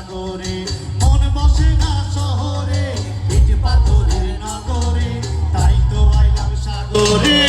সাগরে। মন বসে না শহরে পাথরের নগরে। তাই তো আইলাম সাগরে।